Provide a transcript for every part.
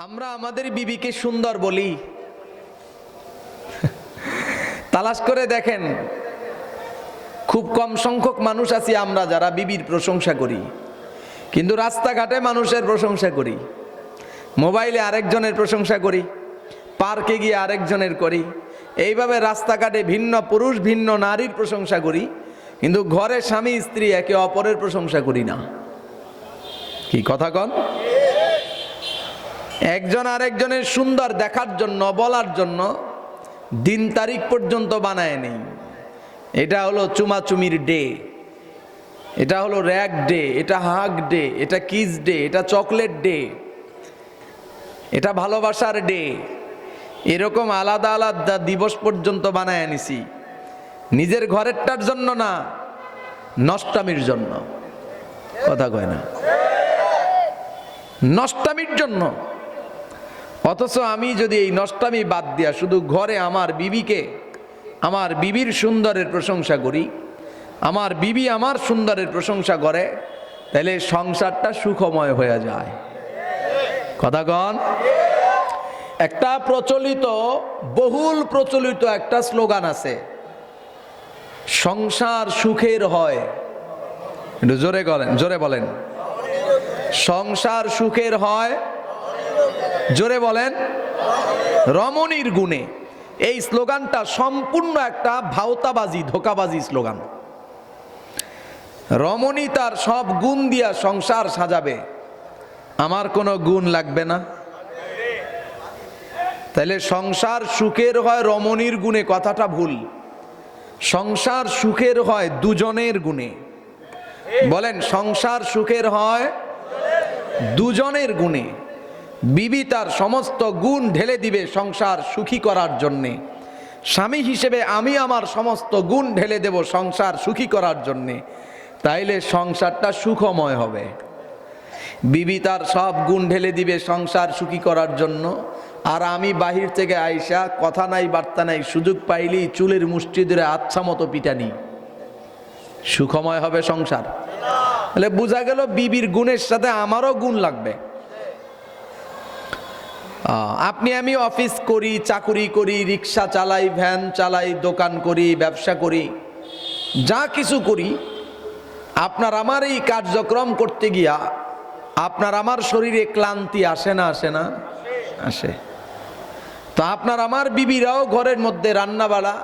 আমরা আমাদের বিবিকে সুন্দর বলি। তালাশ করে দেখেন, খুব কম সংখ্যক মানুষ আছি আমরা যারা বিবির প্রশংসা করি। কিন্তু রাস্তাঘাটে মানুষের প্রশংসা করি। মোবাইলে আরেকজনের প্রশংসা করি। পার্কে গিয়ে আরেকজনের করি। এইভাবে রাস্তাঘাটে ভিন্ন পুরুষ, ভিন্ন নারীর প্রশংসা করি। কিন্তু ঘরে স্বামী, স্ত্রী একে অপরের প্রশংসা করি না। কি কথা কন? একজন আরেকজনের সুন্দর দেখার জন্য, বলার জন্য দিন তারিখ পর্যন্ত বানায় নেই। এটা হলো চুমাচুমির ডে। এটা হলো র্যাক ডে, এটা হাগ ডে, এটা কিস ডে, এটা চকলেট ডে, এটা ভালোবাসার ডে। এরকম আলাদা আলাদা দিবস পর্যন্ত বানায় নিছি নিজের ঘরেরটার জন্য না, নষ্টামির জন্য। কথা কয় না? নষ্টামির জন্য। অথচ আমি যদি এই নষ্টামি বাদ দিয়া শুধু ঘরে আমার বিবিকে, আমার বিবির সুন্দরের প্রশংসা করি, আমার বিবি আমার সুন্দরের প্রশংসা করে, তাহলে সংসারটা সুখময় হয়ে যায়। কথা কন? একটা প্রচলিত, বহুল প্রচলিত একটা স্লোগান আছে, সংসার সুখের হয়। জোরে বলেন জোরে বলেন। সংসার সুখের হয় জোরে বলেন। রমণীর গুণে এই স্লোগানটা সম্পূর্ণ একটা ভাওতাবাজি, ধোকাবাজি স্লোগান। রমণী তার সব গুণ দিয়া সংসার সাজাবে। আমার কোনো গুণ লাগবে না। তাহলে সংসার সুখের হয় রমণীর গুণে, কথাটা ভুল। সংসার সুখের হয় দুজনের গুণে। বলেন, সংসার সুখের হয় দুজনের গুণে। বিবি তার সমস্ত গুণ ঢেলে দিবে সংসার সুখী করার জন্যে। স্বামী হিসেবে আমি আমার সমস্ত গুণ ঢেলে দেব সংসার সুখী করার জন্যে। তাইলে সংসারটা সুখময় হবে। বিবি তার সব গুণ ঢেলে দিবে সংসার সুখী করার জন্য। আর আমি বাহির থেকে আইসা কথা নাই, বার্তা নাই, সুযোগ পাইলেই চুলের মুষ্টি ধরে আচ্ছা মতো পিটানি। সুখময় হবে সংসার। তাহলে বোঝা গেল বিবির গুণের সাথে আমারও গুণ লাগবে। আপনি, আমি অফিস করি, চাকুরি করি, রিক্সা চালাই, ভ্যান চালাই, দোকান করি, ব্যবসা করি, যা কিছু করি, আপনার আমার এই কার্যক্রম করতে গিয়া আপনার আমার শরীরে ক্লান্তি আসে না আসে না? আসে। তো আপনার আমার বিবিরাও ঘরের মধ্যে রান্নাবাড়া,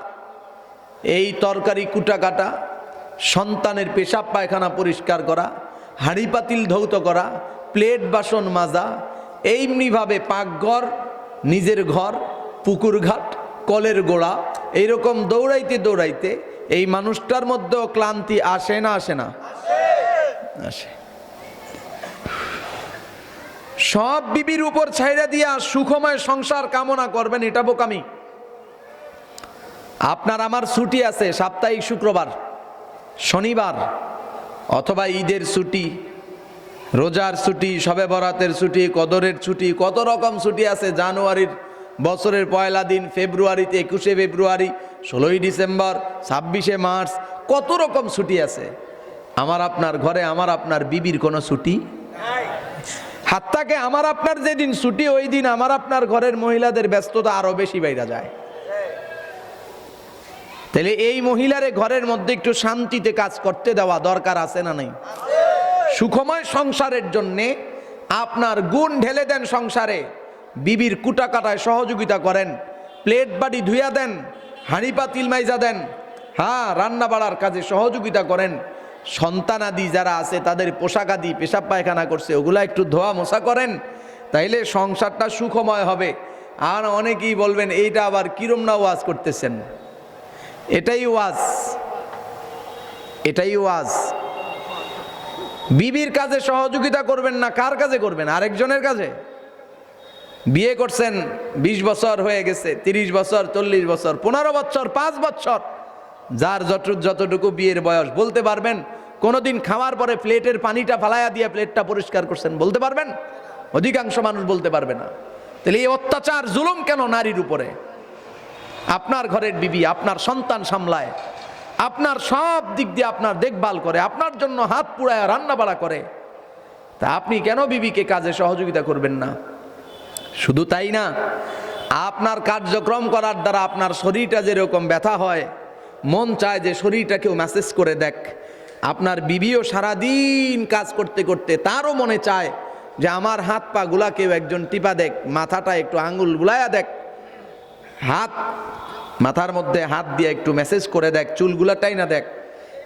এই তরকারি কুটা কাটা সন্তানের পেশাব পায়খানা পরিষ্কার করা, হাঁড়ি পাতিল ধৌত করা, প্লেট বাসন মাজা এইমনিভাবে পাকঘর, নিজের ঘর পুকুর ঘাট কলের গোড়া, এইরকম দৌড়াইতে দৌড়াইতে এই মানুষটার মধ্যেও ক্লান্তি আসে না আসে না? আসে। সব বিবির উপর ছাইড়া দিয়া সুখময় সংসার কামনা করবেন, এটা বোকামি। আপনার আমার ছুটি আছে সাপ্তাহিক শুক্রবার, শনিবার অথবা ঈদের ছুটি। রোজার ছুটি সবে বরাতের ছুটি, কদরের ছুটি, কত রকম ছুটি আছে জানুয়ারির বছরের পয়লা দিন, ফেব্রুয়ারিতে একুশে ফেব্রুয়ারি, ষোলোই ডিসেম্বর, ছাব্বিশে মার্চ, কত রকম ছুটি আছে? আমার আপনার ঘরে আমার আপনার বিবির কোনো ছুটি? হাত্তাকে আমার আপনার যেদিন ছুটি ওই দিন আমার আপনার ঘরের মহিলাদের ব্যস্ততা আরও বেশি বাইরা যায়। তাহলে এই মহিলারে ঘরের মধ্যে একটু শান্তিতে কাজ করতে দেওয়া দরকার আছে না নাই? সুখময় সংসারের জন্যে আপনার গুণ ঢেলে দেন সংসারে। বিবির কুটা কাটায় সহযোগিতা করেন, প্লেট বাড়ি ধুইয়া দেন হাঁড়ি পাতিল মাইজা দেন হ্যাঁ রান্না বাড়ার কাজে সহযোগিতা করেন। সন্তানাদি যারা আছে, তাদের পোশাক আদি, পেশাব পায়খানা করছে, ওগুলা একটু ধোয়া মোছা করেন, তাইলে সংসারটা সুখময় হবে। আর অনেকেই বলবেন, এইটা আবার কিরম না ওয়াজ করতেছেন? এটাই ওয়াজ। এটাই ওয়াজ। বিবির কাজে সহযোগিতা করবেন না, কার কাজে করবেন? আরেকজনের কাজে? বিয়ে করছেন ২০ বছর হয়ে গেছে ৩০ বছর, চল্লিশ বছর, পনেরো বছর, পাঁচ বছর। যার যত যতটুকু বিয়ের বয়স, বলতে পারবেন, কোনোদিন খাওয়ার পরে প্লেটের পানিটা ফালাইয়া দিয়ে প্লেটটা পরিষ্কার করছেন, বলতে পারবেন? অধিকাংশ মানুষ বলতে পারবে না। তাহলে এই অত্যাচার, জুলুম কেন নারীর উপরে? আপনার ঘরের বিবি, আপনার সন্তান সামলায়। আপনার সব দিক দিয়ে আপনার দেখভাল করে, আপনার জন্য হাত পুড়ায় রান্না বাড়া করে। তা আপনি কেন বিবিকে কাজে সহযোগিতা করবেন না? শুধু তাই না, আপনার কার্যক্রম করার দ্বারা আপনার শরীরটা যেরকম ব্যথা হয়, মন চায় যে শরীরটা কেউ মেসেজ করে দেখ। আপনার বিবিও সারাদিন কাজ করতে করতে তারও মনে চায় যে আমার হাত পা গুলা কেউ একজন টিপা দেখ, মাথাটা একটু আঙুল গুলায়া দেখ। হাত মাথার মধ্যে হাত দিয়ে একটু মেসেজ করে দেখ চুলগুলাটাই না দেখ।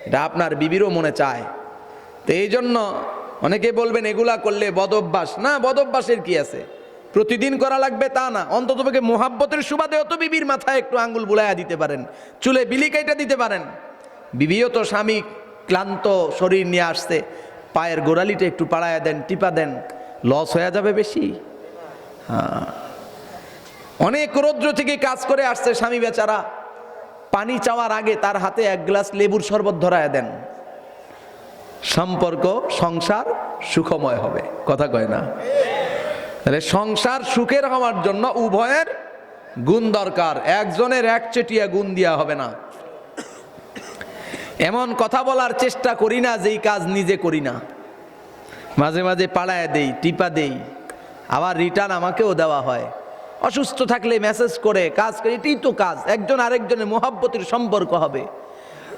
এটা আপনার বিবিরও মনে চায়। তো এই জন্য অনেকে বলবেন, এগুলা করলে বদভ্যাস। না, বদভ্যাসের কি আছে? প্রতিদিন করা লাগবে তা না। অন্তত পক্ষে মোহাব্বতের সুবাদে অত বিবির মাথায় একটু আঙ্গুল বুলাইয়া দিতে পারেন। চুলে বিলি কাইটা দিতে পারেন। বিবিও তো স্বামী, ক্লান্ত শরীর নিয়ে আসছে। পায়ের গোড়ালিটা একটু পাড়ায়া দেন, টিপা দেন। লস হয়ে যাবে বেশি? হ্যাঁ। অনেক রৌদ্র থেকে কাজ করে আসছে স্বামী বেচারা। পানি চাওয়ার আগে তার হাতে এক গ্লাস লেবুর শরবত ধরায় দেন। সম্পর্ক, সংসার সুখময় হবে, কথা কয় না? তাহলে সংসার সুখের হওয়ার জন্য উভয়ের গুণ দরকার। একজনের এক চেটিয়া গুণ দেওয়া হবে না। এমন কথা বলার চেষ্টা করি না যেই কাজ নিজে করি না। মাঝে মাঝে পাড়ায় দেই, টিপা দেই। আবার রিটার্ন আমাকেও দেওয়া হয়। অসুস্থ থাকলে মেসেজ করে, কাজ করে, এটাই তো কাজ। একজন আরেকজনের মোহাব্বতের সম্পর্ক হবে।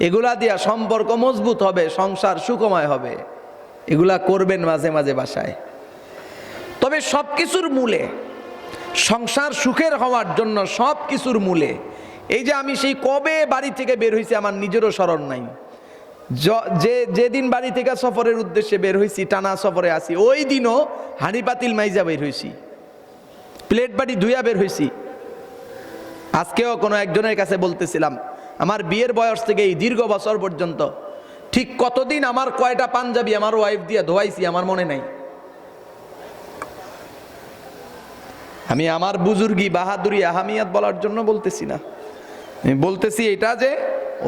এগুলা দিয়া সম্পর্ক মজবুত হবে, সংসার সুখময় হবে। এগুলা করবেন মাঝে মাঝে বাসায়। তবে সব কিছুর মূলে, সংসার সুখের হওয়ার জন্য সব কিছুর মূলে, এই যে আমি সেই কবে বাড়ি থেকে বের হয়েছি আমার নিজেরও স্মরণ নাই। যে যেদিন বাড়ি থেকে সফরের উদ্দেশ্যে বের হয়েছি টানা সফরে আসি ওই দিনও হাঁড়ি পাতিল মাইজা বের হয়েছি প্লেট বাড়ি ধুইয়া বের হয়েছি আজকেও কোনো একজনের কাছে বলতেছিলাম, আমার বিয়ের বয়স থেকে এই দীর্ঘ বছর পর্যন্ত ঠিক কতদিন আমার কয়টা পাঞ্জাবি আমার ওয়াইফ দিয়ে ধোয়াইছি আমার মনে নাই। আমি আমার বুজুর্গি বাহাদুরি আহামিয়াত বলার জন্য বলতেছি না। আমি বলতেছি এটা যে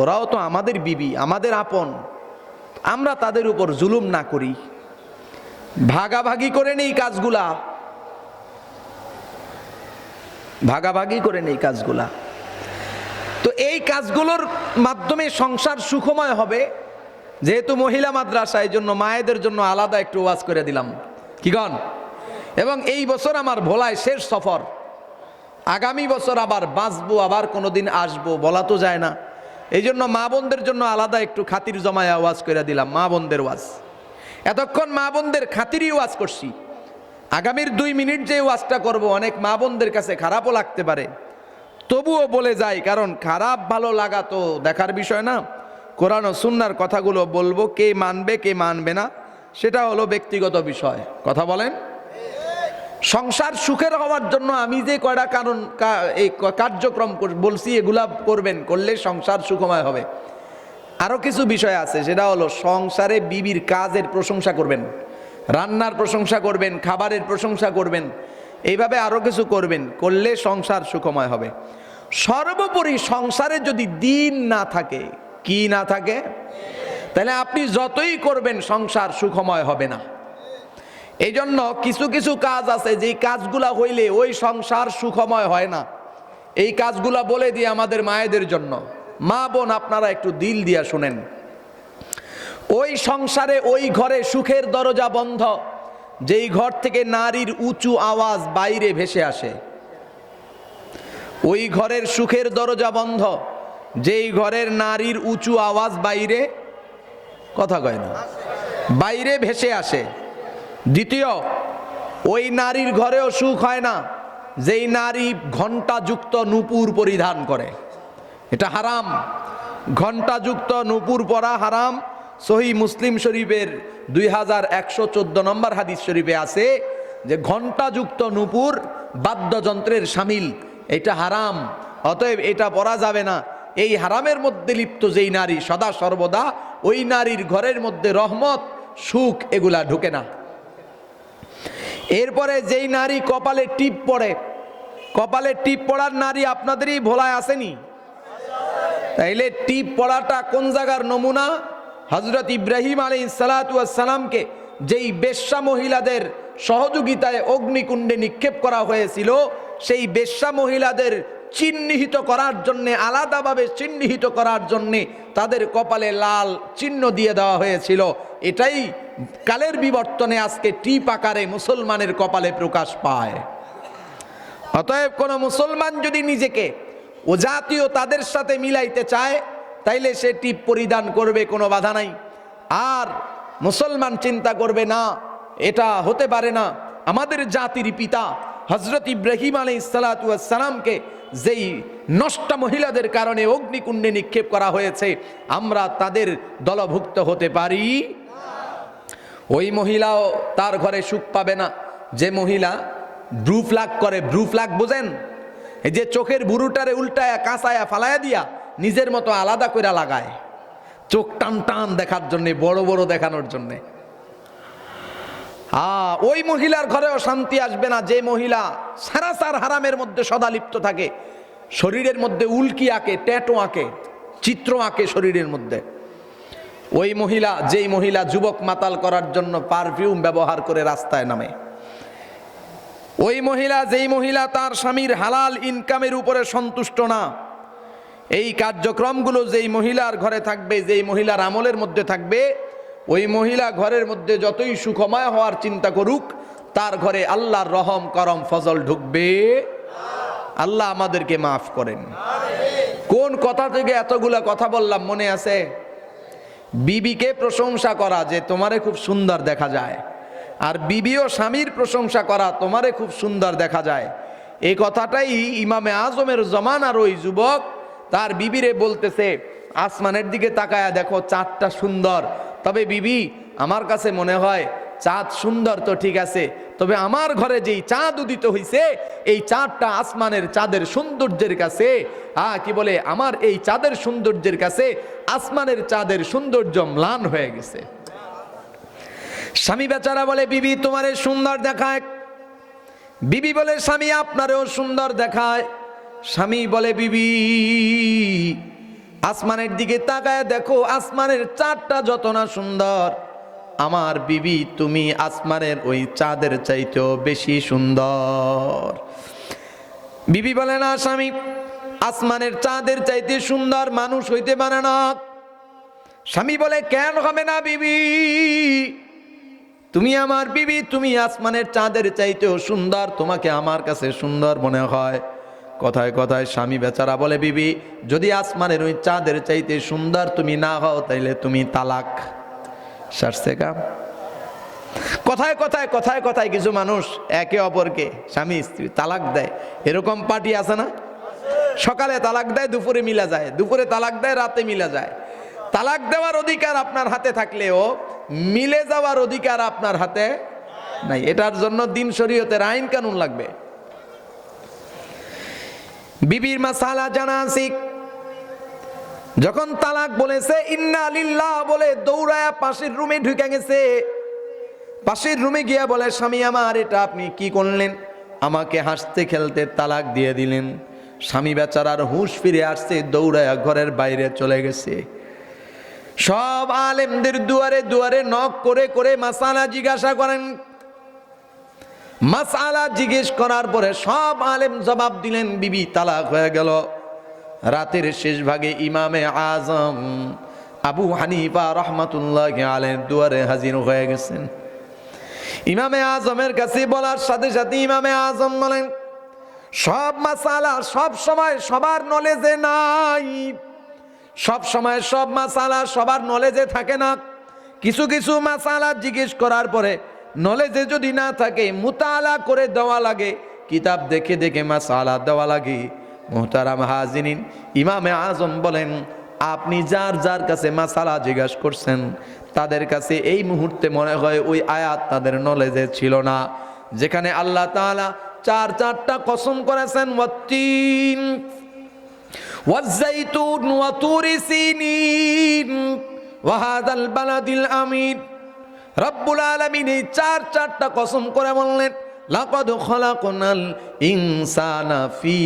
ওরাও তো আমাদের বিবি, আমাদের আপন। আমরা তাদের উপর জুলুম না করি। ভাগাভাগি করে নেই কাজগুলা। ভাগাভাগি করে নেই কাজগুলা। তো এই কাজগুলোর মাধ্যমে সংসার সুখময় হবে, যেহেতু মহিলা মাদ্রাসা, এই জন্য মায়েদের জন্য আলাদা একটু ওয়াজ করে দিলাম। কি গণ এবং এই বছর আমার ভোলায় শেষ সফর। আগামী বছর আবার বাঁচবো, আবার কোনোদিন আসব, বলা তো যায় না। এই জন্য মা বোনদের জন্য আলাদা একটু খাতির জমায় ওয়াজ করে দিলাম, মা বোনদের ওয়াজ। এতক্ষণ মা বোনদের খাতিরই ওয়াজ করছি। আগামীর দুই মিনিট যে ওয়াজটা করব, অনেক মা বোনদের কাছে খারাপও লাগতে পারে। তবুও বলে যাই, কারণ খারাপ ভালো লাগা তো দেখার বিষয় না। কোরআন সুন্নার কথাগুলো বলব, কে মানবে কে মানবে না, সেটা হলো ব্যক্তিগত বিষয়। কথা বলেন? সংসার সুখের হওয়ার জন্য আমি যে কয়টা কারণ এই কার্যক্রম কর- বলছি, এগুলা করবেন, করলে সংসার সুখময় হবে। আরও কিছু বিষয় আছে, সেটা হলো সংসারে বিবির কাজের প্রশংসা করবেন। রান্নার প্রশংসা করবেন, খাবারের প্রশংসা করবেন, এইভাবে আরও কিছু করবেন, করলে সংসার সুখময় হবে। সর্বোপরি সংসারে যদি দিন না থাকে, কি না থাকে? তাহলে আপনি যতই করবেন, সংসার সুখময় হবে না। এই জন্য কিছু কিছু কাজ আছে যে কাজগুলা হইলে ওই সংসার সুখময় হয় না। এই কাজগুলা বলে দিয়ে আমাদের মায়েদের জন্য। মা বোন, আপনারা একটু দিল দিয়া শুনেন। ওই সংসারে, ওই ঘরে সুখের দরজা বন্ধ। যেই ঘর থেকে নারীর উঁচু আওয়াজ বাইরে ভেসে আসে। ওই ঘরের সুখের দরজা বন্ধ। যেই ঘরের নারীর উঁচু আওয়াজ বাইরে, কথা কয় না, বাইরে ভেসে আসে। দ্বিতীয়, ওই নারীর ঘরেও সুখ হয় না। যেই নারী ঘণ্টাযুক্ত নূপুর পরিধান করে। এটা হারাম। ঘণ্টাযুক্ত নূপুর পরা হারাম। সহি মুসলিম শরীফের দুই হাজার একশো চোদ্দ নম্বর হাদিস শরীফে আছে যে ঘণ্টাযুক্ত নূপুর বাদ্যযন্ত্রের সামিল, এটা হারাম। অতএব এটা পরা যাবে না। এই হারামের মধ্যে লিপ্ত যেই নারী সদা সর্বদা, ওই নারীর ঘরের মধ্যে রহমত, সুখ এগুলা ঢুকে না। এরপরে যেই নারী কপালে টিপ পড়ে, কপালে টিপ পড়ার নারী আপনাদেরই ভোলায় আসেনি? তাইলে টিপ পড়াটা কোন জায়গার নমুনা? হজরত ইব্রাহিম আলী সালাতামকে যেই বেশ্যা মহিলাদের সহযোগিতায় অগ্নিকুণ্ডে নিক্ষেপ করা হয়েছিল, সেই বেশ্যা মহিলাদের চিহ্নিত করার জন্যে, আলাদাভাবে চিহ্নিত করার জন্যে তাদের কপালে লাল চিহ্ন দিয়ে দেওয়া হয়েছিল। এটাই কালের বিবর্তনে আজকে টিপ আকারে মুসলমানের কপালে প্রকাশ পায়। অতএব কোনো মুসলমান যদি নিজেকে ও জাতীয় তাদের সাথে মিলাইতে চায় তাইলে সে টিপ পরিধান করবে, কোনো বাধা নাই। আর মুসলমান চিন্তা করবে, না, এটা হতে পারে না। আমাদের জাতির পিতা হজরত ইব্রাহিম আলী সালাতামকে যেই নষ্ট মহিলাদের কারণে অগ্নিকুণ্ডে নিক্ষেপ করা হয়েছে, আমরা তাদের দলভুক্ত হতে পারি? ওই মহিলাও তার ঘরে সুখ পাবে না। যে মহিলা ব্রু ফ্লাগ করে ব্রু ফ্লাগ বোঝেন? এই যে চোখের বুড়ুটারে উল্টায়া, কাঁচায়া, ফালায়া দিয়া নিজের মতো আলাদা করে লাগায়। চোখ টান টান দেখার জন্যে, বড় বড় দেখানোর জন্যে। আ, ওই মহিলার ঘরেও শান্তি আসবে না, যে মহিলা সারাসার হারামের মধ্যে সদা লিপ্ত থাকে, শরীরের মধ্যে উল্কি আঁকে, ট্যাটো আঁকে, চিত্র আঁকে শরীরের মধ্যে। ওই মহিলা, যেই মহিলা যুবক মাতাল করার জন্য পারফিউম ব্যবহার করে রাস্তায় নামে। ওই মহিলা, যেই মহিলা তার স্বামীর হালাল ইনকামের উপরে সন্তুষ্ট না এই কার্যক্রমগুলো যেই মহিলার ঘরে থাকবে, যেই মহিলার আমলের মধ্যে থাকবে, ওই মহিলা ঘরের মধ্যে যতই সুখময় হওয়ার চিন্তা করুক, তার ঘরে আল্লাহর রহম, করম, ফজল ঢুকবে। আল্লাহ আমাদেরকে মাফ করেন। কোন কথা থেকে এতগুলা কথা বললাম মনে আছে? বিবিকে প্রশংসা করা যে তোমারে খুব সুন্দর দেখা যায়, আর বিবি ও স্বামীর প্রশংসা করা তোমারে খুব সুন্দর দেখা যায়। এই কথাটাই ইমামে আজমের জমানার ওই যুবক তার বিবিরে বলতেছে, আসমানের দিকে তাকায়া দেখো চাঁদটা সুন্দর। তবে বিবি, আমার কাছে মনে হয় চাঁদ সুন্দর তো ঠিক আছে, তবে আমার ঘরে যেই চাঁদ উদিত হইছে, এই চাঁদটা আসমানের চাঁদের সৌন্দর্যের কাছে, আ, কি বলে, আমার এই চাঁদের সৌন্দর্যের কাছে আসমানের চাঁদের সৌন্দর্য ম্লান হয়ে গেছে। স্বামী বেচারা বলে, বিবি, তোমারে সুন্দর দেখায়। বিবি বলে, স্বামী, আপনারেও সুন্দর দেখায়। স্বামী বলে, বিবি, আসমানের দিকে তাকায় দেখো, আসমানের চাঁদটা যত না সুন্দর। আমার বিবি, তুমি আসমানের ওই চাঁদের চাইতেও বেশি সুন্দর। বিবি বলে, না স্বামী, আসমানের চাঁদের চাইতে সুন্দর মানুষ হইতে পারে না। স্বামী বলে, কেন হবে না বিবি? তুমি আমার বিবি, তুমি আসমানের চাঁদের চাইতেও সুন্দর, তোমাকে আমার কাছে সুন্দর মনে হয়। কথায় কথায় স্বামী বেচারা বলে, বিবি, যদি আসমানের ওই চাঁদের চাইতে সুন্দর তুমি না হও, তাইলে তুমি তালাক। কথায় কথায় কথায় কথায় কিছু মানুষ একে অপরকে, স্বামী স্ত্রী তালাক দেয়। এরকম পার্টি আছে না? সকালে তালাক দেয়, দুপুরে মিলা যায়। দুপুরে তালাক দেয়, রাতে মিলা যায়। তালাক দেওয়ার অধিকার আপনার হাতে থাকলেও মিলে যাওয়ার অধিকার আপনার হাতে নাই। এটার জন্য দিন শরীয়তের আইন কানুন লাগবে। বিবির মাসালা জানা শিখ যখন তালাক বলেছে, ইন্না লিল্লাহ বলে দৌড়ায়া পাশের রুমে ঢুকে গেছে। পাশের রুমে গিয়া বলে, স্বামী আমার, এটা আপনি কি করলেন? আমাকে হাসতে খেলতে তালাক দিয়ে দিলেন। স্বামী বেচারার হুঁশ ফিরে আসছে, দৌড়ায়া ঘরের বাইরে চলে গেছে। সব আলেমদের দুয়ারে দুয়ারে নখ করে করে মাসালা জিজ্ঞাসা করেন মাসালা জিজ্ঞেস করার পরে সব আলেম জবাব দিলেন, বিবি, তালাক হয়ে গেল। রাতের শেষ ভাগে ইমামে আজম আবু হানিফা রহমাতুল্লাহ আলের দুয়ারে হাজির হয়ে গেছেন। ইমামে আজমের কাছে বলার সাথে সাথে ইমামে আজম বলেন, সব মাসালা সব সময় সবার নলেজে নাই। সব সময় সব মাসালা সবার নলেজে থাকে না। কিছু কিছু মাসালা জিজ্ঞেস করার পরে নলেজে যদি না থাকে, মোতালা করে দেওয়া লাগে। কিতাব দেখে দেখে মাসালা দেওয়া লাগে। মোহতারাম হাজিন ইমামে আজম বলেন, আপনি যার যার কাছে মাসালা জিজ্ঞাসা করছেন, তাদের কাছে এই মুহূর্তে মনে হয় ওই আয়াত তাদের নলেজে ছিল না। যেখানে আল্লাহ তালা চার চারটা কসম করেছেন, ওয়াত্তিন, ওয়াজ্জাইতুন, ওয়াতুরিসিনিন, ওয়াহাদাল বালাদিল আমিন। রব্বুল আলমিন এই চার চারটা কসম করে বললেন, লাকদ খলাকনাল ইনসানা ফি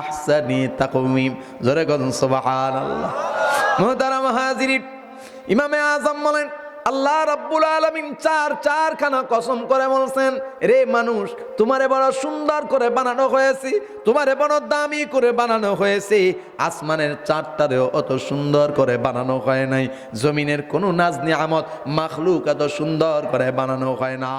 আহসানি তাকওয়িম। জোরে বলুন, সুবহানাল্লাহ। মুহতারাম হাজিরিন, ইমামে আজম বলেন আল্লাহ রাব্বুল আলমিন চার চারখানা কসম করে বলছেন, রে মানুষ, তোমারে বড় সুন্দর করে বানানো হয়েছে, তোমারে বড় দামি করে বানানো হয়েছে, আসমানের চারটারেও অত সুন্দর করে বানানো হয় নাই, জমিনের কোনো নাজনি আমত মাখলুক এত সুন্দর করে বানানো হয় না।